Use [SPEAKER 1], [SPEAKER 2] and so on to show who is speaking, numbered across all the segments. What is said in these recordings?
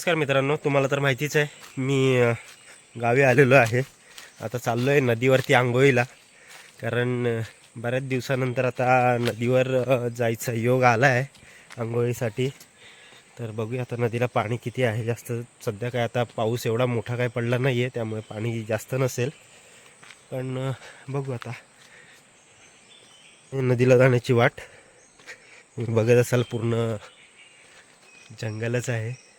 [SPEAKER 1] नमस्कार मित्रांनो तुम्हाला तर माहितीच आहे मी गावी आलेलो आहे. आता चाललो आहे नदीवरती आंघोळीला कारण बऱ्याच दिवसानंतर आता नदीवर जायचा योग आला आहे आंघोळीसाठी. तर बघूया आता नदीला पाणी किती आहे जास्त सध्या काय आता पाऊस एवढा मोठा काय पडला नाही आहे त्यामुळे पाणी जास्त नसेल. पण बघू आता. नदीला जाण्याची वाट. बघत असाल पूर्ण जंगलच आहे.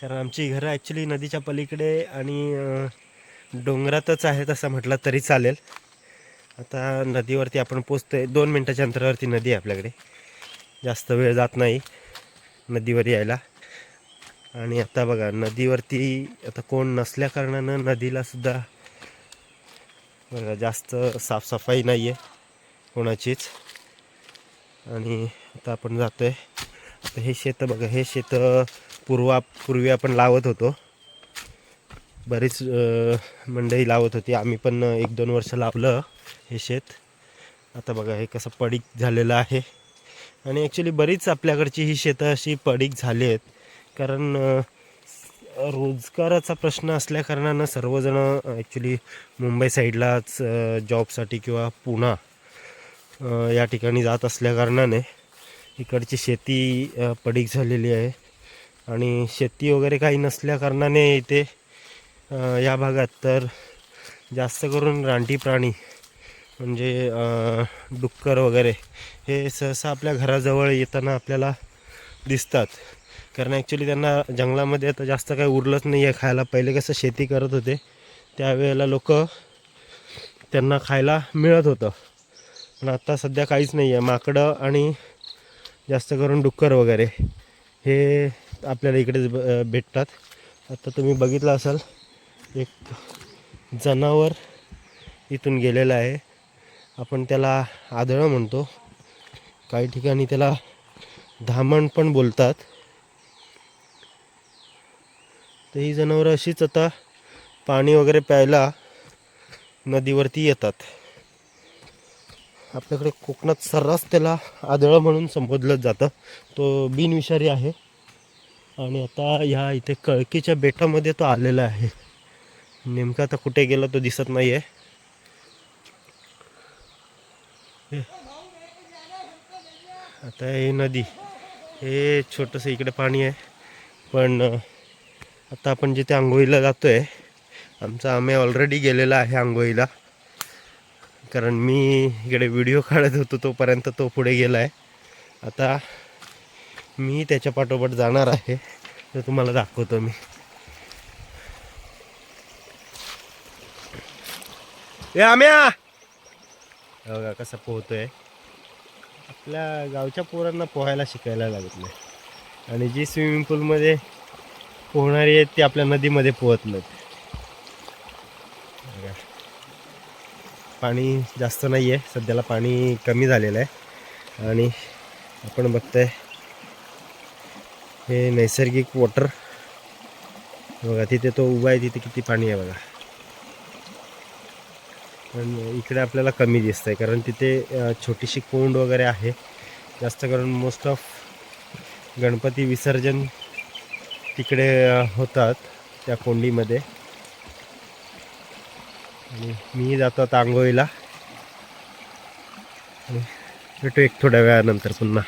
[SPEAKER 1] कारण आमची घरं ॲक्च्युली नदीच्या पलीकडे आणि डोंगरातच आहेत असं म्हटलं तरी चालेल. आता नदीवरती आपण पोचतोय. दोन मिनटाच्या अंतरावरती नदी आहे आपल्याकडे. जास्त वेळ जात नाही नदीवर यायला. आणि आता बघा नदीवरती आता कोण नसल्या कारणानं नदीला सुद्धा बघा जास्त साफसफाई नाही आहे कोणाचीच. आणि आता आपण जातोय. आता हे शेतं बघा हे शेतं पूर्वा पूर्वी आपण लावत होतो. बरीच मंडई लावत होती. आम्ही पण एक दोन वर्ष लावलं हे शेत. आता बघा हे कसं पडीक झालेलं आहे. आणि ॲक्च्युली बरीच आपल्याकडची ही शेतं अशी पडीक झाली आहेत कारण रोजगाराचा प्रश्न असल्याकारणानं सर्वजणं ॲक्च्युली मुंबई साईडलाच जॉबसाठी किंवा पुणा या ठिकाणी जात असल्याकारणाने इकडची शेती पडीक झालेली आहे. आणि शेती वगैरे काही नसल्याकारणाने इथे या भागात तर जास्त करून रानटी प्राणी म्हणजे डुक्कर वगैरे हे सहसा आपल्या घराजवळ येताना आपल्याला दिसतात. कारण ॲक्च्युली त्यांना जंगलामध्ये आता जास्त काही उरलंच नाही आहे खायला. पहिले कसं शेती करत होते त्यावेळेला लोक त्यांना खायला मिळत होतं. पण आता सध्या काहीच नाही आहे. माकडं आणि जास्त करून डुक्कर वगैरे हे आपल्याला इकडे भेटतात. आता तुम्ही बघितलं असाल एक जनावर इथून गेलेलं आहे. आपण त्याला आदळं म्हणतो. काही ठिकाणी त्याला धामण पण बोलतात. तर ही जनावरं अशीच आता पाणी वगैरे प्यायला नदीवरती येतात. आपल्याकडे कोकणात सर्रास त्याला आदळं म्हणून संबोधलं जातं. तो बिनविषारी आहे. आणि आता ह्या इथे कळकीच्या बेटामध्ये तो आलेला आहे. नेमका आता कुठे गेला तो दिसत नाही आहे आता हे नदी. हे छोटंसं इकडे पाणी आहे. पण आता आपण जिथे आंघोळीला जातो आहे आमचा आम्ही ऑलरेडी गेलेला आहे आंघोळीला. कारण मी इकडे व्हिडिओ काढत होतो तोपर्यंत तो पुढे गेला आहे आता मी त्याच्या पाठोपाठ जाणार आहे. तर तुम्हाला दाखवतो मी. ए आम्या! बघा कसं पोहतोय. आपल्या गावच्या पोरांना पोहायला शिकायला लागत नाही. आणि जी स्विमिंग पूलमध्ये पोहणारी आहेत ती आपल्या नदीमध्ये पोहत नाहीत. पाणी जास्त नाही आहे सध्याला पाणी कमी झालेलं आहे. आणि आपण बघतोय हे नैसर्गिक वॉटर बघा तिथे तो उभा आहे तिथे किती पाणी आहे बघा. पण इकडे आपल्याला कमी दिसत आहे कारण तिथे छोटीशी कोंड वगैरे आहे. जास्त करून मोस्ट ऑफ गणपती विसर्जन तिकडे होतात त्या कोंडीमध्ये. आणि मी जातो आता आंघोळीला. भेटू एक थोड्या वेळानंतर पुन्हा.